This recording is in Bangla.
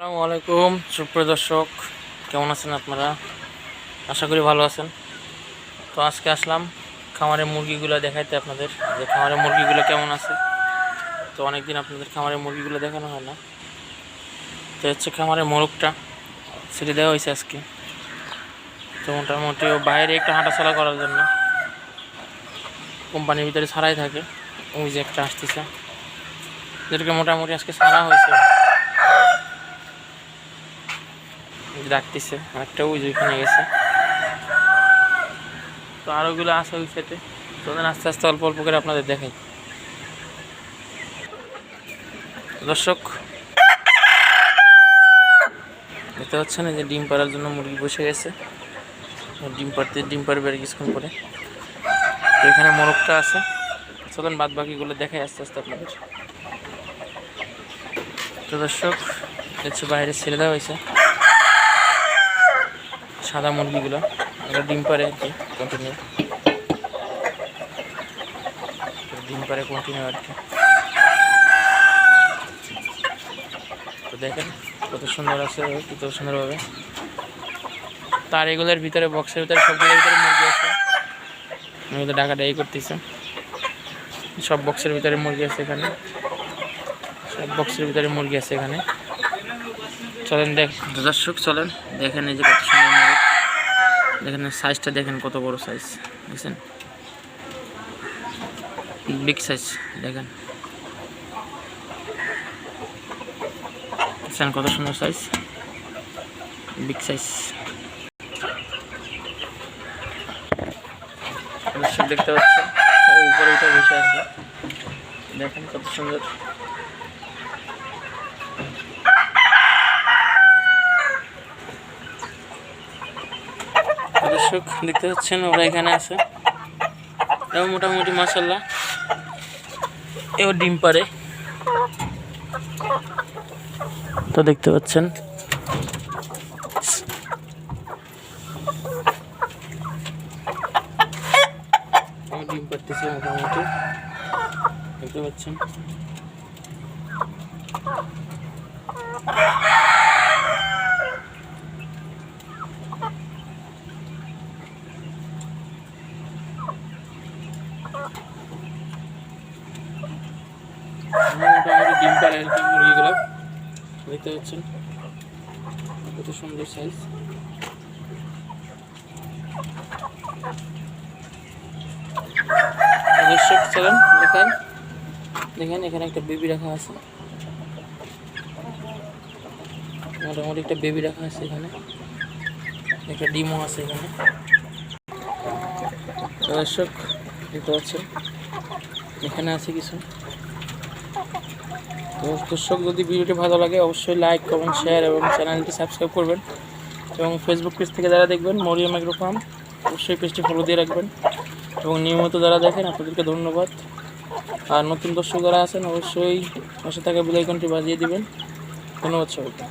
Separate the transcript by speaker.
Speaker 1: আসসালামু আলাইকুম, সুপ্রিয় দর্শক, কেমন আছেন আপনারা? আশা করি ভালো আছেন। তো আজকে আসলাম খামারের মুরগিগুলো দেখাইতে আপনাদের, যে খামারের মুরগিগুলো কেমন আছে। তো অনেকদিন আপনাদের খামারের মুরগিগুলো দেখানো হয় না। তো হচ্ছে খামারের মোরগটা, ছেড়ে দেওয়া হয়েছে আজকে। তো মোটামুটি বাইরে একটু হাঁটাচলা করার জন্য কোম্পানির ভিতরে ছাড়াই থাকে। ওই যে একটা আসতেছে। যেটাকে মোটামুটি আজকে ছাড়া হয়েছে। ডাকতেছে একটা ওই ওইখানে গেছে। তো আর ওগুলো আছে ওই সাইডে তো ওদের আস্তে আস্তে অল্প অল্প করে আপনাদের দেখাই। দর্শক, দেখতে এই যে ডিম পাড়ার জন্য মুরগি বসে গেছে। ডিম পাড়তে, ডিম পাড়বে আর কিছুক্ষণ পরে। তো এখানে মোরগটা আছে। চলেন বাদ বাকিগুলো দেখাই আস্তে আস্তে আপনাদের। তো দর্শক হচ্ছে বাইরে ছেড়ে দেওয়া হয়েছে। সাদা মুরগিগুলো ওরা ডিম পারে আর কি কন্টিনিউ ডিম পারে কন্টিনিউ আর কি। তো দেখেন কত সুন্দর আছে, কত সুন্দরভাবে। তার এগুলোর ভিতরে বক্সের ভিতরে, সবগুলোর ভিতরে মুরগি আছে। আমি তো ডাকা ডাই করতেছে। সব বক্সের ভিতরে মুরগি আছে এখানে। সব বক্সের ভিতরে মুরগি আছে এখানে। চলেন দেখ দর্শক, চলেন, দেখেন এই যে কত সুন্দর মোরগ। দেখেন সাইজটা দেখেন কত বড় সাইজ দেখছেন? বিগ সাইজ দেখেন। দেখছেন কত সুন্দর সাইজ বিগ সাইজ দেখতে পাচ্ছেন, উপরে উঠে বসে আছে। দেখেন কত সুন্দর। দর্শক, দেখতে পাচ্ছেন ওরা এখানে আছে। এবং মোটামুটি মাসাল্লাহ এও ডিম পারে তো দেখতে পাচ্ছেন। ডিম পারতেছে মোটামুটি। দেখতে পাচ্ছেন। মোটামুটি ডিম পারে আর মুরগিগুলো দেখতে পাচ্ছেন কত সুন্দর সাইজ দর্শক চলেন দেখেন দেখেন এখানে একটা বেবি রাখা আছে মোটামুটি একটা বেবি রাখা আছে এখানে একটা ডিমও আছে এখানে। দর্শক, দেখতে পাচ্ছেন? এখানে আছে কিছু। তো দর্শক, যদি ভিডিওটি ভালো লাগে, অবশ্যই লাইক কমেন্ট শেয়ার এবং চ্যানেলটি সাবস্ক্রাইব করবেন। এবং ফেসবুক পেজ থেকে যারা দেখবেন, মরিয়াম মাইক্রোফার্ম অবশ্যই পেজটি ফলো দিয়ে রাখবেন। এবং নিয়মিত যারা দেখেন, আপনাদেরকে ধন্যবাদ। আর নতুন দর্শক যারা আছেন, অবশ্যই পাশে থাকা বেলাইকনটি বাজিয়ে দিবেন। ধন্যবাদ সবাইকে।